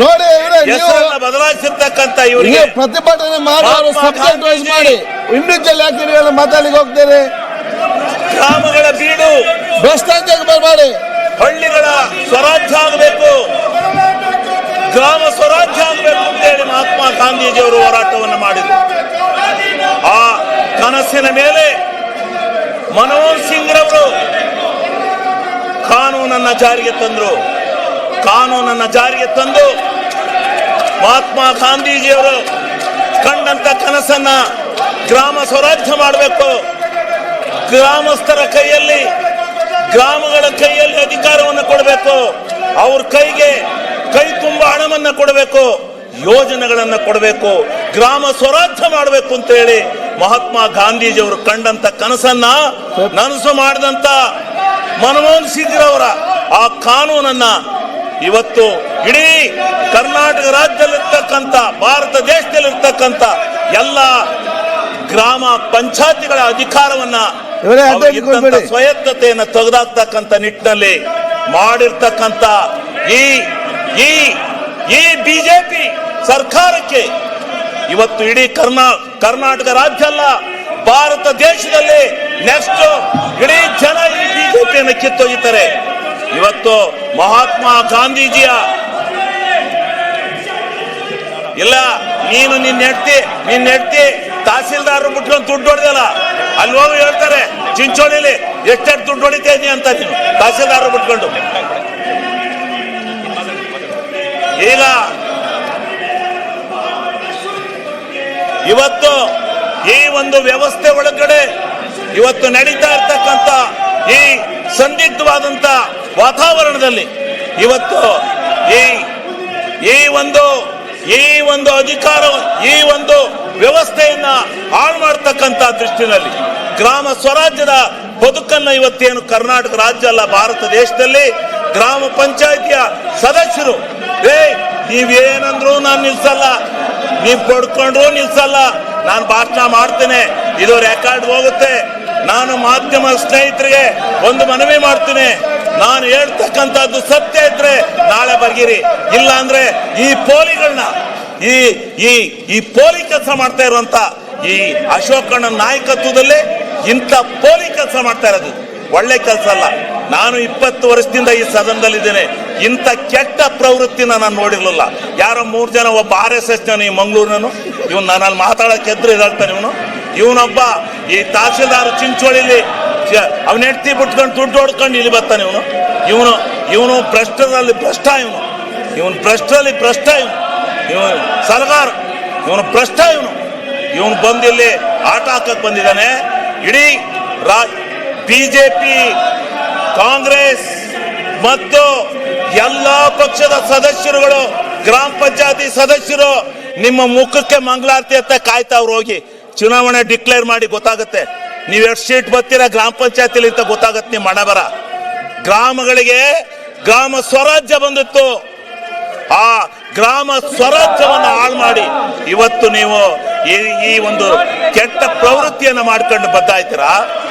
ನೋಡಿ ಬದಲಾಯಿಸಿರ್ತಕ್ಕಂಥ ಇವರಿಗೆ ಪ್ರತಿಭಟನೆ ಮಾಡಿ ಅವರು ಮಹಾತ್ಮ ಸಬ್ಜೆಕ್ಟ್ ವೈಸ್ ಮಾಡಿ ಇಂಡಿವಿಜುವಲ್ ಯಾಕೆ ಮಾತಾಡಲಿಕ್ಕೆ ಹೋಗ್ತೇನೆ. ಗ್ರಾಮಗಳ ಬೀಡು ಭ್ರಷ್ಟಾಚಾರ ಬರಬೇಡಿ ಹಳ್ಳಿಗಳ ಸ್ವರಾಜ್ಯ ಆಗಬೇಕು. ಗ್ರಾಮ ಸ್ವರಾಜ್ಯ ಆಗಬೇಕು ಅಂತ ಹೇಳಿ ಮಹಾತ್ಮ ಗಾಂಧೀಜಿಯವರು ಹೋರಾಟವನ್ನು ಮಾಡಿದರು. ಆ ಕನಸಿನ ಮೇಲೆ ಮನಮೋಹನ್ ಸಿಂಗ್ ರವರು ಕಾನೂನನ್ನ ಜಾರಿಗೆ ತಂದರು. ಕಾನೂನನ್ನ ಜಾರಿಗೆ ತಂದು ಮಹಾತ್ಮ ಗಾಂಧೀಜಿಯವರು ಕಂಡಂತ ಕನಸನ್ನ ಗ್ರಾಮ ಸ್ವರಾಜ್ಯ ಮಾಡಬೇಕು. ಗ್ರಾಮಸ್ಥರ ಕೈಯಲ್ಲಿ, ಗ್ರಾಮಗಳ ಕೈಯಲ್ಲಿ ಅಧಿಕಾರವನ್ನು ಕೊಡಬೇಕು. ಅವ್ರ ಕೈಗೆ ಕೈ ತುಂಬ ಹಣವನ್ನ ಕೊಡಬೇಕು. ಯೋಜನೆಗಳನ್ನ ಕೊಡಬೇಕು. ಗ್ರಾಮ ಸ್ವರಾಜ್ಯ ಮಾಡಬೇಕು ಅಂತ ಹೇಳಿ ಮಹಾತ್ಮ ಗಾಂಧೀಜಿಯವರು ಕಂಡಂತ ಕನಸನ್ನ ನನಸು ಮಾಡಿದಂತ ಮನಮೋಹನ್ ಸಿಂಗ್ರವರ ಆ ಕಾನೂನನ್ನ ಇವತ್ತು ಇಡೀ ಕರ್ನಾಟಕ ರಾಜ್ಯದಲ್ಲಿರ್ತಕ್ಕಂಥ ಭಾರತ ದೇಶದಲ್ಲಿರ್ತಕ್ಕಂಥ ಎಲ್ಲ ಗ್ರಾಮ ಪಂಚಾಯತಿಗಳ ಅಧಿಕಾರವನ್ನ ಸ್ವಯತ್ತತೆಯನ್ನ ತೆಗೆದಾಕ್ತಕ್ಕಂತ ತೆಗೆದಾಕ್ತಕ್ಕಂಥ ನಿಟ್ಟಿನಲ್ಲಿ ಮಾಡಿರ್ತಕ್ಕಂಥ ಈ ಈ ಈ ಬಿಜೆಪಿ ಸರ್ಕಾರಕ್ಕೆ ಇವತ್ತು ಇಡೀ ಕರ್ನಾ ಕರ್ನಾಟಕ ರಾಜ್ಯ ಅಲ್ಲ ಭಾರತ ದೇಶದಲ್ಲಿ ನೆಕ್ಸ್ಟ್ ಇಡೀ ಜನ ಈ ಬಿಜೆಪಿಯನ್ನು ಕಿತ್ತೊಯ್ಯುತ್ತಾರೆ. ಇವತ್ತು ಮಹಾತ್ಮ ಗಾಂಧೀಜಿಯ ಇಲ್ಲ, ನೀನು ನಿನ್ನ ಹೆಂಡ್ತಿ ನಿನ್ನ ಹೆಂಡ್ತಿ ತಹಸೀಲ್ದಾರ್ ಬಿಟ್ಕೊಂಡು ದುಡ್ಡು ಹೊಡೆದಲ್ಲ, ಅಲ್ಲಿ ಹೋಗಿ ಹೇಳ್ತಾರೆ, ಚಿಂಚೋಳಿಲಿ, ಎಷ್ಟೆಷ್ಟು ದುಡ್ಡು ಹೊಡಿತಾ ಇದೀಯ ಅಂತ ನೀನು? ತಹಸೀಲ್ದಾರ್ ಬಿಟ್ಕೊಂಡು ಈಗ ಇವತ್ತು ಈ ಒಂದು ವ್ಯವಸ್ಥೆ ಒಳಗಡೆ ಇವತ್ತು ನಡೀತಾ ಇರ್ತಕ್ಕಂಥ ಈ ಸಂದಿಗ್ಧವಾದಂತ ವಾತಾವರಣದಲ್ಲಿ ಇವತ್ತು ಈ ಈ ಒಂದು ಈ ಒಂದು ಅಧಿಕಾರ, ಈ ಒಂದು ವ್ಯವಸ್ಥೆಯನ್ನ ಹಾಳು ಮಾಡ್ತಕ್ಕಂಥ ದೃಷ್ಟಿನಲ್ಲಿ ಗ್ರಾಮ ಸ್ವರಾಜ್ಯದ ಬದುಕನ್ನ ಇವತ್ತೇನು ಕರ್ನಾಟಕ ರಾಜ್ಯ ಅಲ್ಲ, ಭಾರತ ದೇಶದಲ್ಲಿ ಗ್ರಾಮ ಪಂಚಾಯಿತಿಯ ಸದಸ್ಯರು, ಏ, ನೀವೇನಂದ್ರು ನಾನು ನಿಲ್ಸಲ್ಲ, ನೀವು ಕೊಡ್ಕೊಂಡ್ರು ನಿಲ್ಸಲ್ಲ, ನಾನು ಭಾಷಣ ಮಾಡ್ತೇನೆ, ಇದು ರೆಕಾರ್ಡ್ ಹೋಗುತ್ತೆ ನಾನು ಮಾಧ್ಯಮ ಸ್ನೇಹಿತರಿಗೆ ಒಂದು ಮನವಿ ಮಾಡ್ತೀನಿ. ನಾನು ಹೇಳ್ತಕ್ಕಂಥದ್ದು ಸತ್ಯ ಇದ್ರೆ ನಾಳೆ ಬರ್ಗಿರಿ. ಇಲ್ಲ ಅಂದ್ರೆ ಈ ಪೋಲಿಗಳನ್ನ, ಈ ಈ ಈ ಪೋಲಿ ಕೆಲಸ ಮಾಡ್ತಾ ಇರುವಂತ ಈ ಅಶೋಕಣ್ಣ ನಾಯಕತ್ವದಲ್ಲಿ ಇಂಥ ಪೋಲಿ ಕೆಲಸ ಮಾಡ್ತಾ ಇರೋದು. ಒಳ್ಳೆ ಕೆಲಸ ಅಲ್ಲ. ನಾನು ಇಪ್ಪತ್ತು ವರ್ಷದಿಂದ ಈ ಸದನದಲ್ಲಿದ್ದೇನೆ. ಇಂಥ ಕೆಟ್ಟ ಪ್ರವೃತ್ತಿನ ನಾನು ನೋಡಿರ್ಲಿಲ್ಲ. ಯಾರೋ ಮೂರು ಜನ ಒಬ್ಬ ಆರ್ ಎಸ್ ಎಸ್ ಈ ಮಂಗಳೂರಿನನು ಇವನು ನನ್ನಲ್ಲಿ ಮಾತಾಡಕ್ಕೆ ಎದ್ರು ಇದಾಳ್ತಾನೆ ಇವನು. ಇವನೊಬ್ಬ ಈ ತಹಸೀಲ್ದಾರ್ ಚಿಂಚೋಳಿಲಿ ಅವನ ಹೆಂಡತಿ ಬಿಟ್ಕೊಂಡು ದುಡ್ಡು ಹೊಡ್ಕೊಂಡು ಇಲ್ಲಿ ಬರ್ತಾನೆ ಇವನು. ಇವನು ಇವನು ಭ್ರಷ್ಟದಲ್ಲಿ ಭ್ರಷ್ಟ ಇವನು. ಇವನು ಭ್ರಷ್ಟರಲ್ಲಿ ಭ್ರಷ್ಟ ಇವನು. ಇವನು ಸಲಗಾರ. ಇವನು ಭ್ರಷ್ಟ ಇವನು. ಇವನು ಬಂದಿಲ್ಲಿ ಆಟ ಹಾಕಕ್ ಬಂದಿದ್ದಾನೆ. ಇಡೀ ರಾ, ಬಿಜೆಪಿ, ಕಾಂಗ್ರೆಸ್ ಮತ್ತು ಎಲ್ಲ ಪಕ್ಷದ ಸದಸ್ಯರುಗಳು, ಗ್ರಾಮ ಪಂಚಾಯತಿ ಸದಸ್ಯರು ನಿಮ್ಮ ಮುಖಕ್ಕೆ ಮಂಗಳಾರತಿ ಅಂತ ಕಾಯ್ತಾವ್ರು ಹೋಗಿ. ಚುನಾವಣೆ ಡಿಕ್ಲೇರ್ ಮಾಡಿ ಗೊತ್ತಾಗುತ್ತೆ. ನೀವು ಎಷ್ಟು ಸೀಟ್ ಬರ್ತೀರಾ ಗ್ರಾಮ ಪಂಚಾಯತಿಲಿ ಅಂತ ಗೊತ್ತಾಗತ್ತೆ ನಿಮ್ಮ ಗ್ರಾಮಗಳಿಗೆ ಗ್ರಾಮ ಸ್ವರಾಜ್ಯ ಬಂದಿತ್ತು. ಆ ಗ್ರಾಮ ಸ್ವರಾಜ್ಯವನ್ನು ಹಾಳು ಮಾಡಿ ಇವತ್ತು ನೀವು ಈ ಈ ಒಂದು ಕೆಟ್ಟ ಪ್ರವೃತ್ತಿಯನ್ನು ಮಾಡ್ಕೊಂಡು ಬದ್ದಾಯ್ತೀರಾ